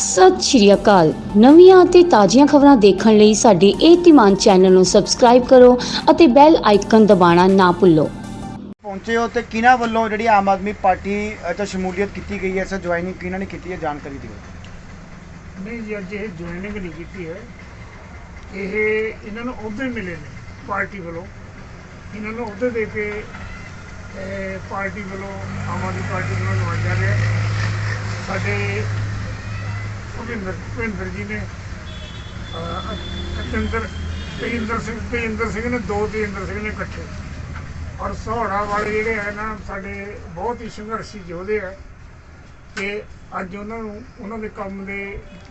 ਸਤਿ ਸ਼੍ਰੀ ਅਕਾਲ। ਨਵੀਆਂ ਅਤੇ ਤਾਜ਼ੀਆਂ ਖਬਰਾਂ ਦੇਖਣ ਲਈ ਸਾਡੇ ਇਹ ਧੀਮਾਨ ਚੈਨਲ ਨੂੰ ਸਬਸਕ੍ਰਾਈਬ ਕਰੋ ਅਤੇ ਬੈਲ ਆਈਕਨ ਦਬਾਉਣਾ ਨਾ ਭੁੱਲੋ। ਪਹੁੰਚੇ ਹੋ ਤੇ ਕਿਹਨਾਂ ਵੱਲੋਂ ਜਿਹੜੀ ਆਮ ਆਦਮੀ ਪਾਰਟੀ ਚ ਸ਼ਮੂਲੀਅਤ ਕੀਤੀ ਗਈ ਹੈ? ਸਰ ਜੁਆਇਨਿੰਗ ਕਿਹਨਾਂ ਨੇ ਕੀਤੀ ਹੈ? ਜਾਣਕਾਰੀ ਦਿਓ। ਨਹੀਂ ਜੀ ਅੱਜ ਇਹ ਜੁਆਇਨਿੰਗ ਨਹੀਂ ਕੀਤੀ ਹੈ। ਇਹ ਇਹਨਾਂ ਨੂੰ ਅਹੁਦੇ ਮਿਲੇ ਨੇ ਪਾਰਟੀ ਵੱਲੋਂ। ਇਹਨਾਂ ਨੂੰ ਅਹੁਦੇ ਦੇ ਕੇ ਇਹ ਪਾਰਟੀ ਵੱਲੋਂ ਆਮ ਆਦਮੀ ਪਾਰਟੀ ਵੱਲੋਂ ਨਵਾਜਿਆ ਗਿਆ ਸਾਡੇ ਭੁਪਿੰਦਰ ਭੁਪਿੰਦਰ ਜੀ ਨੇ ਅਤਿੰਦਰ ਤੇਜਿੰਦਰ ਸਿੰਘ ਤੇਜਿੰਦਰ ਸਿੰਘ ਨੇ ਦੋ ਤੇਜਿੰਦਰ ਸਿੰਘ ਨੇ ਇਕੱਠੇ। ਔਰ ਸਹੌੜਾ ਵਾਲੇ ਜਿਹੜੇ ਹੈ ਨਾ ਸਾਡੇ ਬਹੁਤ ਹੀ ਸੰਘਰਸ਼ੀ ਯੋਧੇ ਹੈ ਕਿ ਅੱਜ ਉਹਨਾਂ ਨੂੰ ਉਹਨਾਂ ਦੇ ਕੰਮ ਦੇ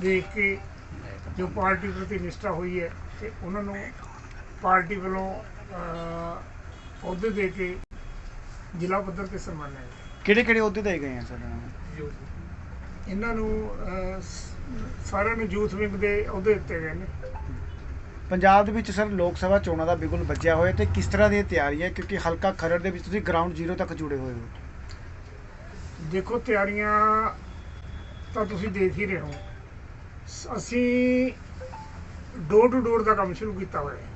ਦੇਖ ਕੇ ਜੋ ਪਾਰਟੀ ਪ੍ਰਤੀ ਨਿਸ਼ਠਾ ਹੋਈ ਹੈ ਤੇ ਉਹਨਾਂ ਨੂੰ ਪਾਰਟੀ ਵੱਲੋਂ ਅਹ, ਅਹੁਦੇ ਦੇ ਕੇ ਜ਼ਿਲ੍ਹਾ ਪੱਧਰ ਤੇ ਸਨਮਾਨਿਆ ਗਿਆ। ਕਿਹੜੇ ਕਿਹੜੇ ਅਹੁਦੇ ਦੇ ਗਏ ਆ ਸਰ? ਇਹਨਾਂ ਨੂੰ? ਸਾਰਿਆਂ ਨੂੰ ਯੂਥ ਵਿੰਗ ਦੇ ਅਹੁਦੇ ਦਿੱਤੇ ਗਏ ਨੇ। ਪੰਜਾਬ ਦੇ ਵਿੱਚ ਸਰ ਲੋਕ ਸਭਾ ਚੋਣਾਂ ਦਾ ਬਿਗੁਲ ਵੱਜਿਆ ਹੋਇਆ ਤੇ ਕਿਸ ਤਰ੍ਹਾਂ ਦੀਆਂ ਤਿਆਰੀਆਂ ਕਿਉਂਕਿ ਹਲਕਾ ਖਰੜ ਦੇ ਵਿੱਚ ਤੁਸੀਂ ਗਰਾਊਂਡ ਜ਼ੀਰੋ ਤੱਕ ਜੁੜੇ ਹੋਏ ਹੋ। ਦੇਖੋ ਤਿਆਰੀਆਂ ਤਾਂ ਤੁਸੀਂ ਦੇਖ ਹੀ ਰਹੇ ਹੋ। ਅਸੀਂ ਡੋਰ ਟੂ ਡੋਰ ਦਾ ਕੰਮ ਸ਼ੁਰੂ ਕੀਤਾ ਹੋਇਆ ਹੈ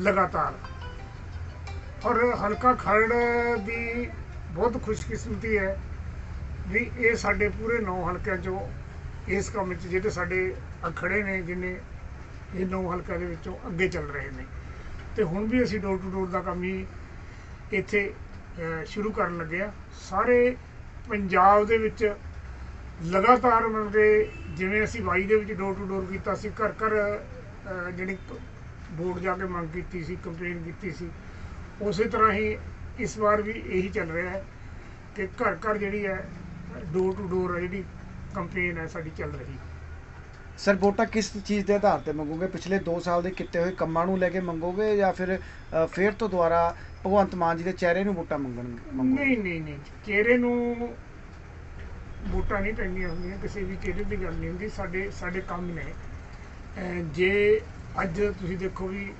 ਲਗਾਤਾਰ। ਔਰ ਹਲਕਾ ਖਰੜ ਦੀ ਬਹੁਤ ਖੁਸ਼ਕਿਸਮਤੀ ਹੈ ਵੀ ਇਹ ਸਾਡੇ ਪੂਰੇ ਨੌ ਹਲਕਿਆਂ ਚੋਂ ਇਸ ਕੰਮ 'ਚ ਜਿਹੜੇ ਸਾਡੇ ਆਹ ਨੇ, ਜਿਨੇ ਇਹ ਨੌ ਹਲਕਿਆਂ ਦੇ ਵਿੱਚੋਂ ਅੱਗੇ ਚੱਲ ਰਹੇ ਨੇ। ਤੇ ਹੁਣ ਵੀ ਅਸੀਂ ਡੋਰ ਟੂ ਡੋਰ ਦਾ ਕੰਮ ਹੀ ਇੱਥੇ ਸ਼ੁਰੂ ਕਰਨ ਲੱਗੇ ਆ ਸਾਰੇ ਪੰਜਾਬ ਦੇ ਵਿੱਚ ਲਗਾਤਾਰ ਮਤਲਬ ਕਿ ਜਿਵੇਂ ਅਸੀਂ 22 ਦੇ ਵਿੱਚ ਡੋਰ ਟੂ ਡੋਰ ਕੀਤਾ ਸੀ, ਘਰ ਘਰ ਜਿਹੜੀ ਬੋਰਡ ਜਾ ਕੇ ਮੰਗ ਕੀਤੀ ਸੀ ਕੰਪਲੇਨ ਕੀਤੀ ਸੀ, ਉਸੇ ਤਰ੍ਹਾਂ ਹੀ ਇਸ ਵਾਰ ਵੀ ਇਹੀ ਚੱਲ ਰਿਹਾ ਹੈ ਕਿ ਘਰ ਘਰ ਜਿਹੜੀ ਹੈ ਡੋਰ ਟੂ ਡੋਰ ਹੈ ਜਿਹੜੀ ਕੰਪਲੇਨ ਹੈ ਸਾਡੀ ਚੱਲ ਰਹੀ। ਸਰ ਵੋਟਾਂ ਕਿਸ ਚੀਜ਼ ਦੇ ਆਧਾਰ ਤੇ ਮੰਗੋਗੇ? ਪਿਛਲੇ 2 ਸਾਲ ਦੇ ਕੀਤੇ ਹੋਏ ਕੰਮਾਂ ਨੂੰ ਲੈ ਕੇ ਮੰਗੋਗੇ ਜਾਂ ਫਿਰ ਅ, ਫੇਰ ਤੋਂ ਦੁਬਾਰਾ ਭਗਵੰਤ ਮਾਨ ਜੀ ਦੇ ਚਿਹਰੇ ਨੂੰ ਵੋਟਾਂ ਮੰਗਣ ਮੰਗੋਗੇ? ਨਹੀਂ ਨਹੀਂ ਨਹੀਂ। ਚਿਹਰੇ ਨੂੰ ਵੋਟਾਂ ਨਹੀਂ ਪੈਂਦੀਆਂ ਹੁੰਦੀਆਂ ਕਿਸੇ ਵੀ ਚਿਹਰੇ ਦੀ ਗੱਲ ਨਹੀਂ ਹੁੰਦੀ। ਸਾਡੇ ਸਾਡੇ ਕੰਮ ਨੇ। ਅਹ ਜੇ ਅੱਜ ਤੁਸੀਂ ਦੇਖੋ ਵੀ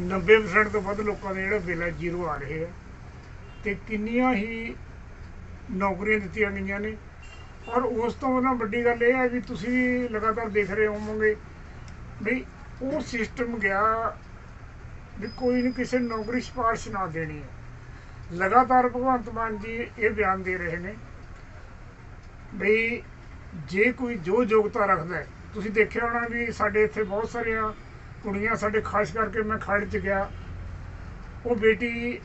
90% ਤੋਂ ਵੱਧ ਲੋਕਾਂ ਦੇ ਜਿਹੜੇ ਬਿੱਲ ਹੈ ਜ਼ੀਰੋ ਆ ਰਹੇ ਆ ਤੇ ਕਿੰਨੀਆਂ ਹੀ ਨੌਕਰੀਆਂ ਦਿੱਤੀਆਂ ਗਈਆਂ ਨੇ। ਔਰ ਉਸ ਤੋਂ ਨਾ ਵੱਡੀ ਗੱਲ ਇਹ ਹੈ ਵੀ ਤੁਸੀਂ ਲਗਾਤਾਰ ਦੇਖ ਰਹੇ ਹੋਵੋਗੇ ਵੀ ਉਹ ਸਿਸਟਮ ਗਿਆ ਵੀ ਕੋਈ ਨਹੀਂ ਕਿਸੇ ਨੌਕਰੀ ਸਿਫਾਰਿਸ਼ ਨਾ ਦੇਣੀ ਹੈ। ਲਗਾਤਾਰ ਭਗਵੰਤ ਮਾਨ ਜੀ ਇਹ ਬਿਆਨ ਦੇ ਰਹੇ ਨੇ ਵੀ ਜੇ ਕੋਈ ਜੋ ਯੋਗਤਾ ਰੱਖਦਾ ਹੈ, ਤੁਸੀਂ ਦੇਖਿਆ ਹੋਣਾ ਵੀ ਸਾਡੇ ਇੱਥੇ ਬਹੁਤ ਸਾਰੀਆਂ ਕੁੜੀਆਂ ਸਾਡੇ ਖਾਸ ਕਰਕੇ ਮੈਂ ਖੜ ਚ ਗਿਆ, ਉਹ ਬੇਟੀ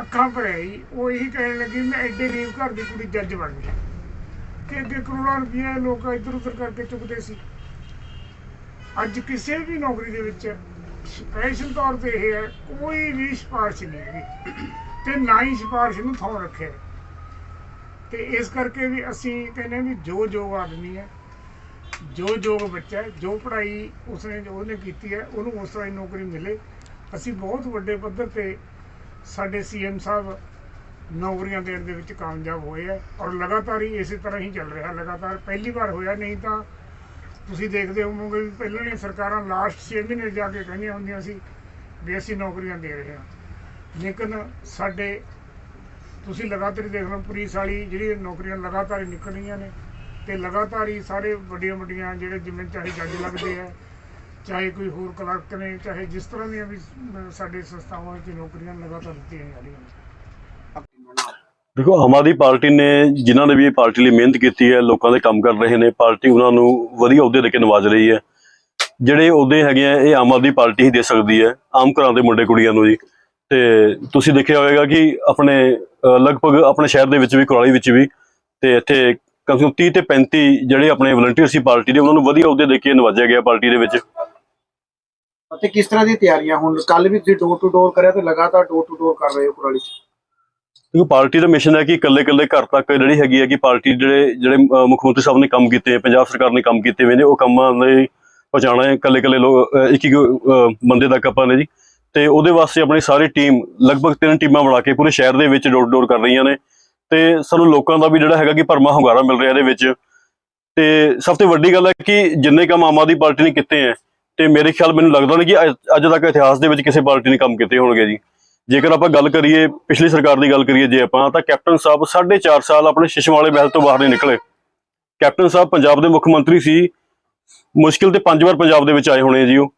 ਅੱਖਾਂ ਭਰਿਆਈ ਉਹ ਇਹੀ ਕਹਿਣ ਲੱਗੀ ਮੈਂ ਐਡੇ ਗਰੀਬ ਘਰ ਦੀ ਕੁੜੀ ਜੱਜ ਬਣ ਗਈ। ਕਿ ਅੱਗੇ ਕਰੋੜਾਂ ਰੁਪਏ ਲੋਕ ਇੱਧਰ ਉੱਧਰ ਕਰਕੇ ਚੁੱਕਦੇ ਸੀ। ਅੱਜ ਕਿਸੇ ਵੀ ਨੌਕਰੀ ਦੇ ਵਿੱਚ ਸਪੈਸ਼ਲ ਤੌਰ ਤੇ ਇਹ ਹੈ, ਕੋਈ ਵੀ ਸਿਫਾਰਿਸ਼ ਨਹੀਂ ਹੈਗੀ। ਤੇ ਨਾ ਹੀ ਸਿਫਾਰਿਸ਼ ਨੂੰ ਥਾਂ ਰੱਖਿਆ। ਹੈ। ਤੇ ਇਸ ਕਰਕੇ ਵੀ ਅਸੀਂ ਕਹਿੰਦੇ ਵੀ ਜੋ ਜੋ ਆਦਮੀ ਹੈ, ਜੋ ਜੋ ਬੱਚਾ ਜੋ ਪੜ੍ਹਾਈ ਉਸਨੇ ਜੋ ਉਹਨੇ ਕੀਤੀ ਹੈ, ਉਹਨੂੰ ਉਸ ਤਰ੍ਹਾਂ ਹੀ ਨੌਕਰੀ ਮਿਲੇ। ਅਸੀਂ ਬਹੁਤ ਵੱਡੇ ਪੱਧਰ ਤੇ ਸਾਡੇ ਸੀਐਮ ਸਾਹਿਬ ਨੌਕਰੀਆਂ ਦੇਣ ਦੇ ਵਿੱਚ ਕਾਮਯਾਬ ਹੋਏ ਹੈ ਔਰ ਲਗਾਤਾਰ ਹੀ ਇਸੇ ਤਰ੍ਹਾਂ ਹੀ ਚੱਲ ਰਿਹਾ, ਲਗਾਤਾਰ ਪਹਿਲੀ ਵਾਰ ਹੋਇਆ, ਨਹੀਂ ਤਾਂ ਤੁਸੀਂ ਦੇਖਦੇ ਹੋਵੋਗੇ ਵੀ ਪਹਿਲਾਂ ਨੇ ਸਰਕਾਰਾਂ ਲਾਸਟ 6 ਮਹੀਨੇ ਜਾ ਕੇ ਕਹਿੰਦੀਆਂ ਹੁੰਦੀਆਂ ਸੀ ਵੀ ਅਸੀਂ ਨੌਕਰੀਆਂ ਦੇ ਰਹੇ ਹਾਂ। ਲੇਕਿਨ ਸਾਡੇ, ਤੁਸੀਂ ਲਗਾਤਾਰ ਦੇਖ ਲਓ ਪੁਲਿਸ ਵਾਲੀ ਜਿਹੜੀ ਨੌਕਰੀਆਂ ਲਗਾਤਾਰ ਹੀ ਨਿਕਲ ਰਹੀਆਂ ਨੇ ਤੇ ਲਗਾਤਾਰ ਹੀ ਸਾਰੇ ਵੱਡੀਆਂ ਵੱਡੀਆਂ ਜਿਹੜੇ ਜਿਵੇਂ ਚਾਹੇ ਜੱਜ ਲੱਗਦੇ ਆ ਚਾਹੇ ਕੋਈ ਹੋਰ ਕਲਰਕ ਨੇ, ਚਾਹੇ ਜਿਸ ਤਰ੍ਹਾਂ ਦੀਆਂ ਵੀ ਸਾਡੇ ਸੰਸਥਾਵਾਂ ਵਿੱਚ ਨੌਕਰੀਆਂ ਲਗਾਤਾਰ ਦਿੱਤੀਆਂ ਜਾ ਰਹੀਆਂ ਨੇ। ਦੇਖੋ, ਆਮ ਆਦਮੀ ਪਾਰਟੀ ਨੇ, ਜਿਨ੍ਹਾਂ ਨੇ ਵੀ ਪਾਰਟੀ ਲਈ ਮਿਹਨਤ ਕੀਤੀ ਹੈ, ਲੋਕਾਂ ਦੇ ਕੰਮ ਕਰ ਰਹੇ ਨੇ, ਪਾਰਟੀ ਉਹਨਾਂ ਨੂੰ ਵਧੀਆ ਅਹੁਦੇ ਦੇ ਕੇ ਨਵਾਜ ਰਹੀ ਹੈ। ਜਿਹੜੇ ਅਹੁਦੇ ਹੈਗੇ ਆ, ਇਹ ਆਮ ਆਦਮੀ ਪਾਰਟੀ ਹੀ ਦੇ ਸਕਦੀ ਹੈ, ਆਮ ਘਰਾਂ ਦੇ ਮੁੰਡੇ ਕੁੜੀਆਂ ਨੂੰ ਜੀ। ਤੇ ਤੁਸੀਂ ਦੇਖਿਆ ਹੋਵੇਗਾ ਕਿ ਆਪਣੇ ਲਗਭਗ ਆਪਣੇ ਸ਼ਹਿਰ ਦੇ ਵਿੱਚ ਵੀ, ਕੁਰਾਲੀ ਵਿੱਚ ਵੀ, ਤੇ ਇੱਥੇ ਕਮ ਸੇ ਕਮ 30 ਤੇ 35 ਜਿਹੜੇ ਆਪਣੇ ਵਲੰਟੀਅਰ ਸੀ ਪਾਰਟੀ ਦੇ, ਉਹਨਾਂ ਨੂੰ ਵਧੀਆ ਅਹੁਦੇ ਦੇ ਕੇ ਨਵਾਜਿਆ ਗਿਆ ਪਾਰਟੀ ਦੇ ਵਿੱਚ। ਅਤੇ ਕਿਸ ਤਰ੍ਹਾਂ ਦੀ ਤਿਆਰੀਆਂ ਹੁਣ? ਕੱਲ ਵੀ ਤੁਸੀਂ ਡੋਰ ਟੂ ਡੋਰ ਕਰਿਆ ਤੇ ਲਗਾਤਾਰ ਡੋਰ ਟੂ ਡੋਰ ਕਰ ਰਹੇ ਹੋ ਕੁਰਾਲੀ ਚ। ਕਿਉਂਕਿ ਪਾਰਟੀ ਦਾ ਮਿਸ਼ਨ ਹੈ ਕਿ ਇਕੱਲੇ-ਇਕੱਲੇ ਘਰ ਤੱਕ ਜਿਹੜੀ ਹੈਗੀ ਹੈ ਕਿ ਪਾਰਟੀ ਜਿਹੜੇ ਜਿਹੜੇ ਮੁੱਖ ਮੰਤਰੀ ਸਾਹਿਬ ਨੇ ਕੰਮ ਕੀਤੇ ਪੰਜਾਬ ਸਰਕਾਰ ਨੇ ਕੰਮ ਕੀਤੇ ਹੋਏ ਨੇ, ਉਹ ਕੰਮਾਂ ਦੇ ਪਹੁੰਚਾਉਣਾ ਹੈ, ਇਕੱਲੇ-ਇਕੱਲੇ ਲੋਕ ਇੱਕ ਇੱਕ ਬੰਦੇ ਤੱਕ ਆਪਾਂ ਨੇ ਜੀ। ਤੇ ਉਹਦੇ ਵਾਸਤੇ ਆਪਣੀ ਸਾਰੀ ਟੀਮ ਲਗਭਗ ਤਿੰਨ ਟੀਮਾਂ ਬਣਾ ਕੇ ਪੂਰੇ ਸ਼ਹਿਰ ਦੇ ਵਿੱਚ ਡੋਰ ਡੋਰ ਕਰ ਰਹੀਆਂ ਨੇ। ਤੇ ਸਾਨੂੰ ਲੋਕਾਂ ਦਾ ਵੀ ਜਿਹੜਾ ਹੈਗਾ ਕਿ ਭਰਮਾ ਹੁੰਗਾਰਾ ਮਿਲ ਰਿਹਾ ਇਹਦੇ ਵਿੱਚ। ਤੇ ਸਭ ਤੋਂ ਵੱਡੀ ਗੱਲ ਹੈ ਕਿ ਜਿੰਨੇ ਕੰਮ ਆਮ ਆਦਮੀ ਪਾਰਟੀ ਨੇ ਕੀਤੇ ਹੈ ਤੇ ਮੇਰੇ ਖਿਆਲ ਮੈਨੂੰ ਲੱਗਦਾ ਨਹੀਂ ਕਿ ਅੱਜ- ਤੱਕ ਇਤਿਹਾਸ ਦੇ ਵਿੱਚ ਕਿਸੇ ਪਾਰਟੀ ਨੇ ਕੰਮ ਕੀਤੇ ਹੋਣਗੇ ਜੀ। ਜੇਕਰ ਆਪਾਂ ਗੱਲ ਕਰੀਏ, ਪਿਛਲੀ ਸਰਕਾਰ ਦੀ ਗੱਲ ਕਰੀਏ ਜੇ ਆਪਾਂ, ਤਾਂ ਕੈਪਟਨ ਸਾਹਿਬ 4.5 ਸਾਲ ਆਪਣੇ ਸ਼ਿਸ਼ਮ ਵਾਲੇ ਮਹਿਲ ਤੋਂ ਬਾਹਰ ਨਹੀਂ ਨਿਕਲੇ। ਕੈਪਟਨ ਸਾਹਿਬ ਪੰਜਾਬ ਦੇ ਮੁੱਖ ਮੰਤਰੀ ਸੀ। ਮੁਸ਼ਕਿਲ ਤੇ ਪੰਜ ਵਾਰ ਪੰਜਾਬ ਦੇ ਵਿੱਚ ਆਏ ਹੋਣੇ ਜੀ ਉਹ।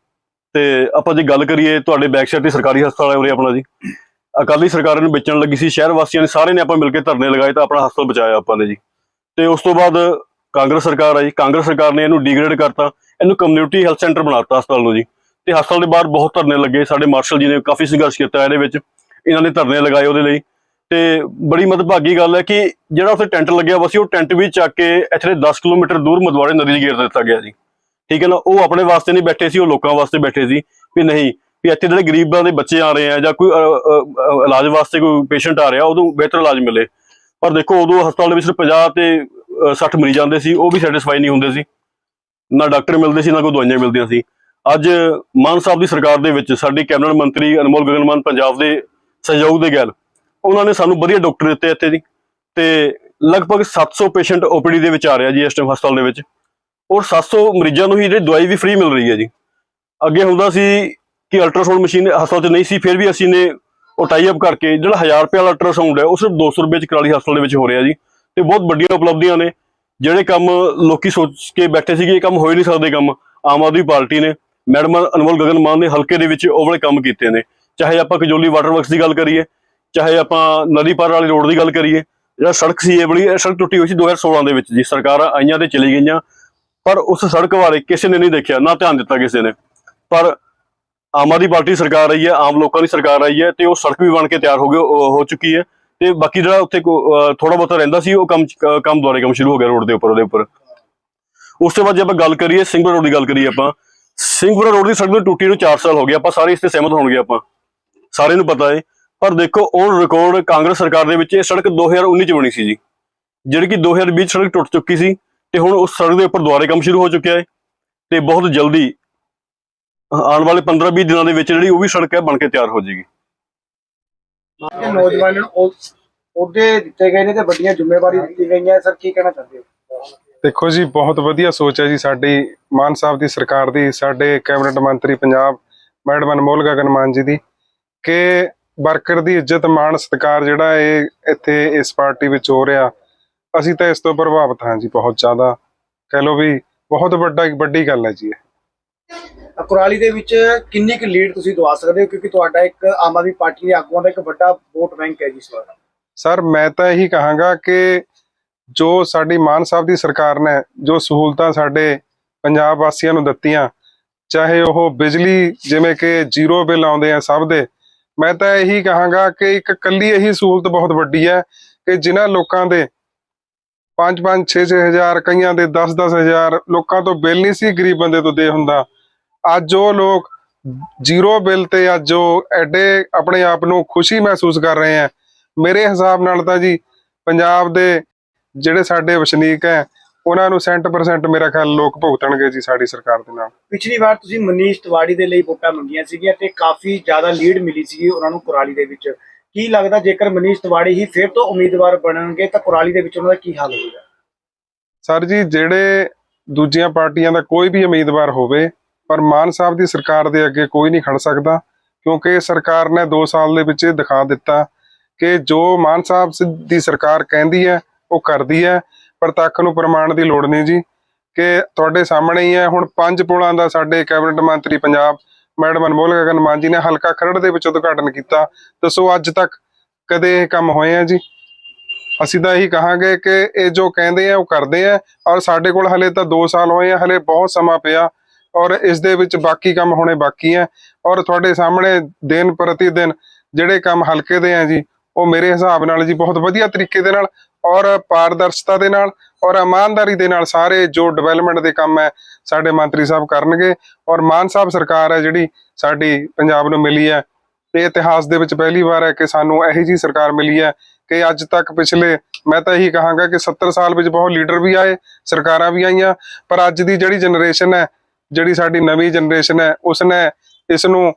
ਤੇ ਆਪਾਂ ਜੇ ਗੱਲ ਕਰੀਏ, ਤੁਹਾਡੇ ਬੈਕ ਸਾਈਡ ਤੇ ਸਰਕਾਰੀ ਹਸਪਤਾਲ ਹੈ ਉਰੇ ਆਪਣਾ ਜੀ। ਅਕਾਲੀ ਸਰਕਾਰ ਨੂੰ ਵੇਚਣ ਲੱਗੀ ਸੀ। ਸ਼ਹਿਰ ਵਾਸੀਆਂ ਨੇ ਸਾਰੇ ਨੇ ਆਪਾਂ ਮਿਲ ਕੇ ਧਰਨੇ ਲਗਾਏ ਤਾਂ ਆਪਣਾ ਹਸਪਤਾਲ ਬਚਾਇਆ ਆਪਾਂ ਨੇ ਜੀ। ਤੇ ਉਸ ਤੋਂ ਬਾਅਦ ਕਾਂਗਰਸ ਸਰਕਾਰ ਆਈ। ਕਾਂਗਰਸ ਸਰਕਾਰ ਨੇ ਇਹਨੂੰ ਡਿਗਰੇਡ ਕਰਤਾ। ਇਹਨੂੰ ਕਮਿਊਨਿਟੀ ਹੈਲਥ ਸੈਂਟਰ ਬਣਾਤਾ ਹਸਪਤਾਲ ਨੂੰ ਜੀ। ਤੇ ਹਸਪਤਾਲ ਦੇ ਬਾਹਰ ਬਹੁਤ ਧਰਨੇ ਲੱਗੇ। ਸਾਡੇ ਮਾਰਸ਼ਲ ਜੀ ਨੇ ਕਾਫੀ ਸੰਘਰਸ਼ ਕੀਤਾ ਇਹਦੇ ਵਿੱਚ। ਇਹਨਾਂ ਨੇ ਧਰਨੇ ਲਗਾਏ ਉਹਦੇ ਲਈ। ਤੇ ਬੜੀ ਮਦਭਾਗੀ ਗੱਲ ਹੈ ਕਿ ਜਿਹੜਾ ਉੱਥੇ ਟੈਂਟ ਲੱਗਿਆ ਵਾ ਸੀ ਉਹ ਟੈਂਟ ਵੀ ਚੱਕ ਕੇ ਇੱਥੇ ਦੇ 10 ਕਿਲੋਮੀਟਰ ਦੂਰ ਮਦਵਾੜੇ ਨਦੀ 'ਚ ਗੇਰ ਦਿੱਤਾ ਗਿਆ ਜੀ। ਠੀਕ ਹੈ ਨਾ? ਉਹ ਆਪਣੇ ਵਾਸਤੇ ਨਹੀਂ ਬੈਠੇ ਸੀ ਉਹ ਲੋਕਾਂ ਵਾਸਤੇ ਬੈਠੇ ਸੀ ਵੀ ਨਹੀਂ ਵੀ ਇੱਥੇ ਜਿਹੜੇ ਗਰੀਬਾਂ ਦੇ ਬੱਚੇ ਆ ਰਹੇ ਆ ਜਾਂ ਕੋਈ ਇਲਾਜ ਵਾਸਤੇ ਕੋਈ ਪੇਸ਼ੈਂਟ ਆ ਰਿਹਾ ਉਦੋਂ ਬਿਹਤਰ ਇਲਾਜ ਮਿਲੇ। ਪਰ ਦੇਖੋ ਉਦੋਂ ਹਸਪਤਾਲ ਦੇ ਵਿੱਚ ਸਿਰਫ 50 ਤੇ ਅ, 60 ਮਰੀਜ਼ ਆਉਂਦੇ ਸੀ ਉਹ ਵੀ ਸੈਟੀਸਫਾਈ ਨਹੀਂ ਹੁੰਦੇ ਸੀ। ਨਾ ਡਾਕਟਰ ਮਿਲਦੇ ਸੀ, ਨਾ ਕੋਈ ਦਵਾਈਆਂ ਮਿਲਦੀਆਂ ਸੀ। ਅੱਜ ਮਾਨ ਸਾਹਿਬ ਦੀ ਸਰਕਾਰ ਦੇ ਵਿੱਚ ਸਾਡੀ ਕੈਬਨਿਟ ਮੰਤਰੀ ਅਨਮੋਲ ਗਗਨਮਾਨ ਪੰਜਾਬ ਦੇ ਸਹਿਯੋਗ ਦੇ ਗੈਲ ਉਹਨਾਂ ਨੇ ਸਾਨੂੰ ਵਧੀਆ ਡਾਕਟਰ ਦਿੱਤੇ ਇੱਥੇ ਜੀ ਤੇ ਲਗਭਗ 700 ਪੇਸ਼ੈਂਟ ਓਪੀਡੀ ਦੇ ਵਿੱਚ ਆ ਰਿਹਾ ਜੀ ਇਸ ਟਾਈਮ ਹਸਪਤਾਲ ਦੇ ਵਿੱਚ। ਔਰ 700 ਮਰੀਜ਼ਾਂ ਨੂੰ ਹੀ ਜਿਹੜੀ ਦਵਾਈ ਵੀ ਫ੍ਰੀ ਮਿਲ ਰਹੀ ਹੈ ਜੀ। ਅੱਗੇ ਹੁੰਦਾ ਸੀ ਕਿ ਅਲਟਰਾਸਾਊਂਡ ਮਸ਼ੀਨ ਹਸਪਤਾਲ 'ਚ ਨਹੀਂ ਸੀ, ਫਿਰ ਵੀ ਅਸੀਂ ਨੇ ਉਹ ਟਾਈ ਅਪ ਕਰਕੇ ਜਿਹੜਾ 1000 ਰੁਪਏ ਵਾਲਾ ਅਲਟਰਾਸਾਊਂਡ ਹੈ, ਉਹ ਸਿਰਫ 200 ਰੁਪਏ 'ਚ ਕਰਾਲੀ ਹਸਪਤਾਲ ਦੇ ਵਿੱਚ ਹੋ ਰਿਹਾ ਜੀ। ਤੇ ਬਹੁਤ ਵੱਡੀਆਂ ਉਪਲਬਧੀਆਂ ਨੇ। ਜਿਹੜੇ ਕੰਮ ਲੋਕੀ ਸੋਚ ਕੇ ਬੈਠੇ ਸੀਗੇ, ਇਹ ਕੰਮ ਹੋ ਹੀ ਨਹੀਂ ਸਕਦੇ ਕੰਮ। ਆਮ ਆਦਮੀ ਪਾਰਟੀ ਨੇ ਮੈਡਮ ਅਨਮੋਲ ਗਗਨ ਮਾਨ ਨੇ ਹਲਕੇ ਦੇ ਵਿੱਚ ਉਹ ਵਾਲੇ ਕੰਮ ਕੀਤੇ ਨੇ। ਚਾਹੇ ਆਪਾਂ ਕਜੋਲੀ ਵਾਟਰ ਵਰਕਸ ਦੀ ਗੱਲ ਕਰੀਏ, ਚਾਹੇ ਆਪਾਂ ਨਦੀ ਪਾਰ ਵਾਲੀ ਰੋਡ ਦੀ ਗੱਲ ਕਰੀਏ, ਜਿਹੜਾ ਸੜਕ ਸੀ ਇਹ ਬੜੀ ਸੜਕ ਟੁੱਟੀ ਹੋਈ ਸੀ 2016 ਦੇ ਵਿੱਚ ਜੀ। ਸਰਕਾਰਾਂ ਆਈਆਂ ਤੇ ਚਲੀ ਗਈਆਂ, ਪਰ ਉਸ ਸੜਕ ਬਾਰੇ ਕਿਸੇ ਨੇ ਨਹੀਂ ਦੇਖਿਆ, ਨਾ ਧਿਆਨ ਦਿੱਤਾ ਕਿਸੇ ਨੇ। ਪਰ ਆਮ ਆਦਮੀ ਪਾਰਟੀ ਸਰਕਾਰ ਆਈ ਹੈ, ਆਮ ਲੋਕਾਂ ਦੀ ਸਰਕਾਰ ਆਈ ਹੈ ਤੇ ਉਹ ਸੜਕ ਵੀ ਬਣ ਕੇ ਤਿਆਰ ਹੋ ਗਈ ਹੋ ਚੁੱਕੀ ਹੈ। ਤੇ ਬਾਕੀ ਜਿਹੜਾ ਉੱਥੇ ਥੋੜਾ ਬਹੁਤਾ ਰਹਿੰਦਾ ਸੀ, ਉਹ ਕੰਮ ਕੰਮ ਦੁਆਰੇ ਕੰਮ ਸ਼ੁਰੂ ਹੋ ਗਿਆ ਰੋਡ ਦੇ ਉੱਪਰ, ਉਹਦੇ ਉੱਪਰ। ਉਸ ਤੋਂ ਬਾਅਦ ਜੇ ਆਪਾਂ ਗੱਲ ਕਰੀਏ ਸਿੰਘਪੁਰਾ ਰੋਡ ਦੀ ਗੱਲ ਕਰੀਏ ਆਪਾਂ ਸਿੰਘਪੁਰਾ ਰੋਡ ਦੀ ਸੜਕ ਨੂੰ ਟੁੱਟੀ ਨੂੰ 4 ਸਾਲ ਹੋ ਗਏ, ਆਪਾਂ ਸਾਰੇ ਇਸ ਤੇ ਸਹਿਮਤ ਹੋਣਗੇ ਆਪਾਂ। ਸਾਰਿਆਂ ਨੂੰ ਪਤਾ ਹੈ ਪਰ ਦੇਖੋ, ਉਹ ਰਿਕਾਰਡ ਕਾਂਗਰਸ ਸਰਕਾਰ ਦੇ ਵਿੱਚ ਇਹ ਸੜਕ 2019 ਚ ਬਣੀ ਸੀ ਜੀ। ਜਿਹੜੀ ਕਿ 2020 ਸੜਕ ਟੁੱਟ ਚੁੱਕੀ ਸੀ ਤੇ ਹੁਣ ਉਸ ਸੜਕ ਦੇ ਉੱਪਰ ਦੁਆਰੇ ਕੰਮ ਸ਼ੁਰੂ ਹੋ ਚੁੱਕਿਆ ਹੈ ਤੇ ਬਹੁਤ ਜਲਦੀ, ਆਉਣ ਵਾਲੇ 15-20 ਦਿਨਾਂ ਦੇ ਵਿੱਚ ਜਿਹੜੀ ਉਹ ਵੀ ਸੜਕ ਹੈ ਬਣ ਕੇ ਤਿਆਰ ਹੋ ਜਾਏਗੀ ਕਿ ਨੌਜਵਾਨਾਂ ਨੂੰ ਉਹਦੇ ਦਿੱਤੇ ਗਏ ਨੇ ਤੇ ਵੱਡੀਆਂ ਜ਼ਿੰਮੇਵਾਰੀ ਦਿੱਤੀ ਗਈਆਂ, ਸਰ, ਕੀ ਕਹਿਣਾ ਚਾਹੁੰਦੇ ਹੋ? ਦੇਖੋ ਜੀ, ਬਹੁਤ ਵਧੀਆ ਸੋਚ ਹੈ ਜੀ ਸਾਡੀ। ਮਾਨ ਸਾਹਿਬ ਦੀ ਸਰਕਾਰ ਦੀ, ਸਾਡੇ ਕੈਬਨਿਟ ਮੰਤਰੀ ਪੰਜਾਬ, ਮੈਡਮ ਅਨਮੋਲ ਗਗਨ ਮਾਨ ਜੀ ਦੀ, ਕਿ ਵਰਕਰ ਦੀ ਇੱਜ਼ਤ, ਮਾਣ, ਸਤਿਕਾਰ ਜਿਹੜਾ ਇਹ ਇੱਥੇ ਇਸ ਪਾਰਟੀ ਵਿੱਚ ਹੋ ਰਿਹਾ, ਅਸੀਂ ਤਾਂ ਇਸ ਤੋਂ ਪ੍ਰਭਾਵਿਤ ਹਾਂ ਜੀ ਬਹੁਤ ਜ਼ਿਆਦਾ। ਕਹਿ ਲੋ ਵੀ ਬਹੁਤ ਵੱਡਾ, ਵੱਡੀ ਗੱਲ ਹੈ ਜੀ ਇਹ। ਕੁਰਾਲੀ ਦੇ ਵਿੱਚ ਕਿੰਨੀ ਕੁ ਲੀਡ ਤੁਸੀਂ ਦਵਾ ਸਕਦੇ ਹੋ? ਕਿਉਂਕਿ ਤੁਹਾਡਾ ਇੱਕ ਆਮ ਆਦਮੀ ਪਾਰਟੀ ਦੇ ਆਗੂਆਂ ਦਾ ਇੱਕ ਵੱਡਾ ਵੋਟ ਬੈਂਕ ਹੈ ਜੀ ਇਸ ਵਾਰ। ਸਰ, ਮੈਂ ਤਾਂ ਇਹੀ ਕਹਾਂਗਾ ਕਿ ਜੋ ਸਾਡੀ ਮਾਨ ਸਾਹਿਬ ਦੀ ਸਰਕਾਰ ਨੇ ਜੋ ਸਹੂਲਤਾਂ ਸਾਡੇ ਪੰਜਾਬ ਵਾਸੀਆਂ ਨੂੰ ਦਿੱਤੀਆਂ, ਚਾਹੇ ਉਹ ਬਿਜਲੀ ਜਿਵੇਂ ਕਿ ਜ਼ੀਰੋ ਬਿੱਲ ਆਉਂਦੇ ਆ ਸਭ ਦੇ, ਮੈਂ ਤਾਂ ਇਹੀ ਕਹਾਂਗਾ ਕਿ ਇੱਕ ਕੱਲੀ ਇਹੀ ਸਹੂਲਤ ਬਹੁਤ ਵੱਡੀ ਹੈ ਕਿ ਜਿਨ੍ਹਾਂ ਲੋਕਾਂ ਦੇ 5-5 6-6 ਹਜ਼ਾਰ, ਕਈਆਂ ਦੇ 10-10 ਹਜ਼ਾਰ ਲੋਕਾਂ ਤੋਂ ਬਿੱਲ ਨਹੀਂ ਸੀ ਗਰੀਬ ਬੰਦੇ ਤੋਂ ਦੇ ਹੁੰਦਾ ਅੱਜ ਉਹ ਲੋਕ ਜ਼ੀਰੋ ਬਿੱਲ ਤੇ ਅੱਜ ਉਹ ਐਡੇ ਆਪਣੇ ਆਪ ਨੂੰ ਖੁਸ਼ੀ ਮਹਿਸੂਸ ਕਰ ਰਹੇ ਆ। ਮੇਰੇ ਹਿਸਾਬ ਨਾਲ ਤਾਂ ਜੀ ਪੰਜਾਬ ਦੇ ਜਿਹੜੇ ਸਾਡੇ ਵਸਨੀਕ ਹੈ ਉਹਨਾਂ ਨੂੰ 100% ਮੇਰਾ ਖਿਆਲ ਲੋਕ ਭੁਗਤਣਗੇ ਜੀ ਸਾਡੀ ਸਰਕਾਰ ਦੇ ਨਾਲ। ਪਿਛਲੀ ਵਾਰ ਤੁਸੀਂ ਮਨੀਸ਼ ਤਿਵਾੜੀ ਦੇ ਲਈ ਵੋਟਾਂ ਮੰਗੀਆਂ ਸੀਗੀਆਂ ਤੇ ਕਾਫੀ ਜ਼ਿਆਦਾ ਲੀਡ ਮਿਲੀ ਸੀਗੀ ਉਹਨਾਂ ਨੂੰ ਕੁਰਾਲੀ ਦੇ ਵਿੱਚ। ਕੀ ਲੱਗਦਾ ਜੇਕਰ ਮਨੀਸ਼ ਤਿਵਾੜੀ ਹੀ ਫਿਰ ਤੋਂ ਉਮੀਦਵਾਰ ਬਣਨਗੇ ਤਾਂ ਕੁਰਾਲੀ ਦੇ ਵਿੱਚ ਉਹਨਾਂ ਦਾ ਕੀ ਹਾਲ ਹੋਵੇਗਾ ਸਰ ਜੀ ਜਿਹੜੇ ਦੂਜੀਆਂ ਪਾਰਟੀਆਂ ਦਾ ਕੋਈ ਵੀ ਉਮੀਦਵਾਰ ਹੋਵੇ ਪਰ ਮਾਨ ਸਾਹਿਬ ਦੀ ਸਰਕਾਰ ਦੇ ਅੱਗੇ ਕੋਈ ਨਹੀਂ ਖੜ ਸਕਦਾ, ਕਿਉਂਕਿ ਸਰਕਾਰ ਨੇ 2 ਸਾਲ ਦੇ ਵਿੱਚ ਇਹ ਦਿਖਾ ਦਿੱਤਾ ਕਿ ਜੋ ਮਾਨ ਸਾਹਿਬ ਦੀ ਸਰਕਾਰ ਕਹਿੰਦੀ ਹੈ, ਉਹ ਕਰਦੀ ਹੈ, ਪਰ ਪ੍ਰਤੱਖ ਨੂੰ ਪ੍ਰਮਾਣ ਦੀ ਲੋੜ ਨਹੀਂ ਜੀ। ਕਿ ਤੁਹਾਡੇ ਸਾਹਮਣੇ ਹੀ ਹੈ, ਹੁਣ ਪੰਜ ਪੁਲਾਂ ਦਾ ਸਾਡੇ ਕੈਬਨਿਟ ਮੰਤਰੀ ਪੰਜਾਬ, ਮੈਡਮ ਅਨਮੋਲ ਗਗਨ ਮਾਨ ਜੀ ਨੇ ਹਲਕਾ ਖਰੜ ਦੇ ਵਿੱਚ ਉਦਘਾਟਨ ਕੀਤਾ। ਦੱਸੋ ਅੱਜ ਤੱਕ ਕਦੇ ਇਹ ਕੰਮ ਹੋਏ ਆ ਜੀ? ਅਸੀਂ ਤਾਂ ਇਹੀ ਕਹਾਂਗੇ ਕਿ ਇਹ ਜੋ ਕਹਿੰਦੇ ਆ, ਉਹ ਕਰਦੇ ਆ, ਔਰ ਸਾਡੇ ਕੋਲ ਹਲੇ ਤਾਂ 2 ਸਾਲ ਹੋਏ ਆ, ਹਲੇ ਬਹੁਤ ਸਮਾਂ ਪਿਆ। ਔਰ ਇਸ ਦੇ ਵਿੱਚ ਬਾਕੀ ਕੰਮ ਹੋਣੇ ਬਾਕੀ ਹੈ। ਔਰ ਤੁਹਾਡੇ ਸਾਹਮਣੇ ਦਿਨ ਪ੍ਰਤੀ ਦਿਨ ਜਿਹੜੇ ਕੰਮ ਹਲਕੇ ਦੇ ਆ ਜੀ, ਉਹ ਮੇਰੇ ਹਿਸਾਬ ਨਾਲ ਜੀ ਬਹੁਤ ਵਧੀਆ ਤਰੀਕੇ ਦੇ ਨਾਲ ਔਰ ਪਾਰਦਰਸ਼ਤਾ ਦੇ ਨਾਲ ਔਰ ਇਮਾਨਦਾਰੀ ਦੇ ਨਾਲ ਸਾਰੇ ਜੋ ਡਿਵੈਲਪਮੈਂਟ ਦੇ ਕੰਮ ਹੈ, ਸਾਡੇ ਮੰਤਰੀ ਸਾਹਿਬ ਕਰਨਗੇ। ਔਰ ਮਾਨ ਸਾਹਿਬ ਸਰਕਾਰ ਹੈ ਜਿਹੜੀ ਸਾਡੀ ਪੰਜਾਬ ਨੂੰ ਮਿਲੀ ਹੈ। ਤੇ ਇਤਿਹਾਸ ਦੇ ਵਿੱਚ ਪਹਿਲੀ ਵਾਰ ਹੈ ਕਿ ਸਾਨੂੰ ਇਹੋ ਜੀ ਸਰਕਾਰ ਮਿਲੀ ਹੈ ਕਿ ਅੱਜ ਤੱਕ ਪਿਛਲੇ, ਮੈਂ ਤਾਂ ਇਹੀ ਕਹਾਂਗਾ ਕਿ 70 ਸਾਲ ਵਿੱਚ ਬਹੁਤ ਲੀਡਰ ਵੀ ਆਏ, ਸਰਕਾਰਾਂ ਵੀ ਆਈਆਂ। ਪਰ ਅੱਜ ਦੀ ਜਿਹੜੀ ਜਨਰੇਸ਼ਨ ਹੈ ਜਿਹੜੀ ਸਾਡੀ ਨਵੀਂ ਜਨਰੇਸ਼ਨ ਹੈ, ਉਸਨੇ ਇਸ ਨੂੰ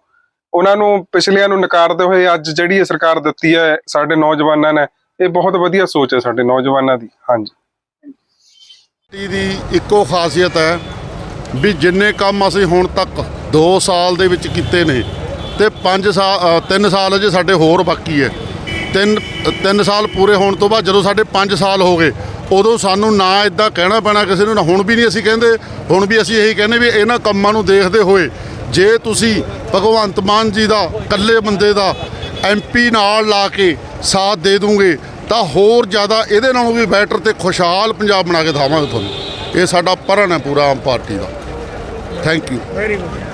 ਉਹਨਾਂ ਨੂੰ ਪਿਛਲਿਆਂ ਨੂੰ ਨਕਾਰਦੇ ਹੋਏ ਅੱਜ ਜਿਹੜੀ ਇਹ ਸਰਕਾਰ ਦਿੱਤੀ ਹੈ, ਸਾਡੇ ਨੌਜਵਾਨਾਂ ਨੇ, ਇਹ ਬਹੁਤ ਵਧੀਆ ਸੋਚ ਹੈ ਸਾਡੇ ਨੌਜਵਾਨਾਂ ਦੀ, ਹਾਂਜੀ। ਪਾਰਟੀ ਦੀ ਇੱਕੋ ਖਾਸੀਅਤ ਹੈ ਵੀ ਜਿੰਨੇ ਕੰਮ ਅਸੀਂ ਹੁਣ ਤੱਕ 2 ਸਾਲ ਦੇ ਵਿੱਚ ਕੀਤੇ ਨੇ ਤੇ 5 ਸਾਲ 3 ਸਾਲ ਅਜੇ ਸਾਡੇ ਹੋਰ ਬਾਕੀ ਹੈ। ਤਿੰਨ 3 ਸਾਲ ਪੂਰੇ ਹੋਣ ਤੋਂ ਬਾਅਦ ਜਦੋਂ ਸਾਡੇ 5 ਸਾਲ ਹੋ ਗਏ ਉਦੋਂ ਸਾਨੂੰ ਨਾ ਇਦਾਂ ਕਹਿਣਾ ਪੈਣਾ ਕਿਸੇ ਨੂੰ, ਨਾ ਹੁਣ ਵੀ ਨਹੀਂ ਅਸੀਂ ਕਹਿੰਦੇ, ਹੁਣ ਵੀ ਅਸੀਂ ਇਹੀ ਕਹਿੰਦੇ ਵੀ ਇਹਨਾਂ ਕੰਮਾਂ ਨੂੰ ਦੇਖਦੇ ਹੋਏ ਜੇ ਤੁਸੀਂ ਭਗਵੰਤ ਮਾਨ ਜੀ ਦਾ, ਇਕੱਲੇ ਬੰਦੇ ਦਾ ਐਮਪੀ ਨਾਲ ਲਾ ਕੇ ਸਾਥ ਦੇ ਦੂਗੇ, ਤਾਂ ਹੋਰ ਜ਼ਿਆਦਾ ਇਹਦੇ ਨਾਲੋਂ ਵੀ ਬੈਟਰ ਤੇ ਖੁਸ਼ਹਾਲ ਪੰਜਾਬ ਬਣਾ ਕੇ ਦਿਖਾਵਾਂਗੇ ਤੁਹਾਨੂੰ। ਇਹ ਸਾਡਾ ਪਰਨ ਹੈ ਪੂਰਾ Aam party the. Thank you very good